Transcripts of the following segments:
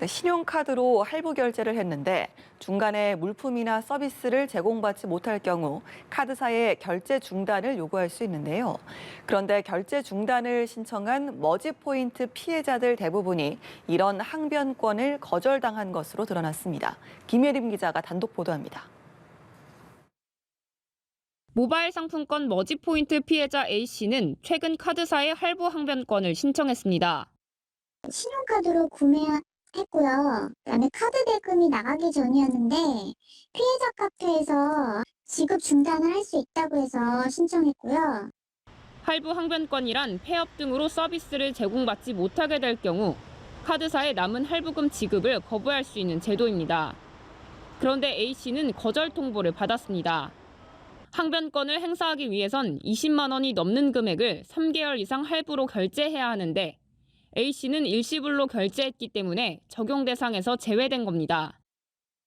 네, 신용카드로 할부 결제를 했는데 중간에 물품이나 서비스를 제공받지 못할 경우 카드사에 결제 중단을 요구할 수 있는데요. 그런데 결제 중단을 신청한 머지 포인트 피해자들 대부분이 이런 항변권을 거절당한 것으로 드러났습니다. 김예림 기자가 단독 보도합니다. 모바일 상품권 머지 포인트 피해자 A씨는 최근 카드사의 할부 항변권을 신청했습니다. 신용카드로 구매 했고요. 그다음에 카드 대금이 나가기 전이었는데 피해자 카페에서 지급 중단을 할 수 있다고 해서 신청했고요. 할부 항변권이란 폐업 등으로 서비스를 제공받지 못하게 될 경우 카드사의 남은 할부금 지급을 거부할 수 있는 제도입니다. 그런데 A씨는 거절 통보를 받았습니다. 항변권을 행사하기 위해선 20만 원이 넘는 금액을 3개월 이상 할부로 결제해야 하는데 A씨는 일시불로 결제했기 때문에 적용 대상에서 제외된 겁니다.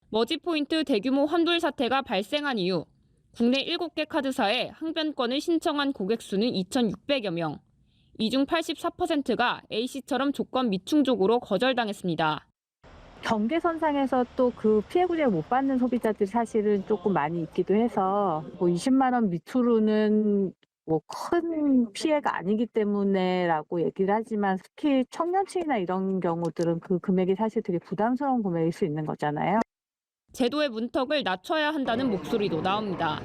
머지포인트 대규모 환불 사태가 발생한 이후 국내 7개 카드사에 항변권을 신청한 고객 수는 2,600여 명. 이 중 84%가 A씨처럼 조건 미충족으로 거절당했습니다. 경계선상에서 또 그 피해 구제를 못 받는 소비자들이 사실은 조금 많이 있기도 해서 뭐 20만 원 밑으로는 뭐 큰 피해가 아니기 때문에라고 얘기를 하지만 특히 청년층이나 이런 경우들은 그 금액이 사실 되게 부담스러운 금액일 수 있는 거잖아요. 제도의 문턱을 낮춰야 한다는 목소리도 나옵니다.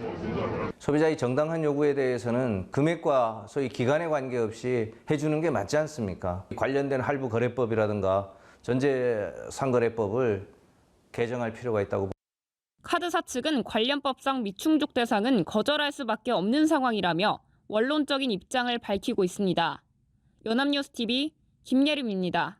소비자의 정당한 요구에 대해서는 금액과 소위 기간에 관계없이 해주는 게 맞지 않습니까? 관련된 할부 거래법이라든가 전제 상거래법을 개정할 필요가 있다고 카드사 측은 관련법상 미충족 대상은 거절할 수밖에 없는 상황이라며 원론적인 입장을 밝히고 있습니다. 연합뉴스 TV 김예림입니다.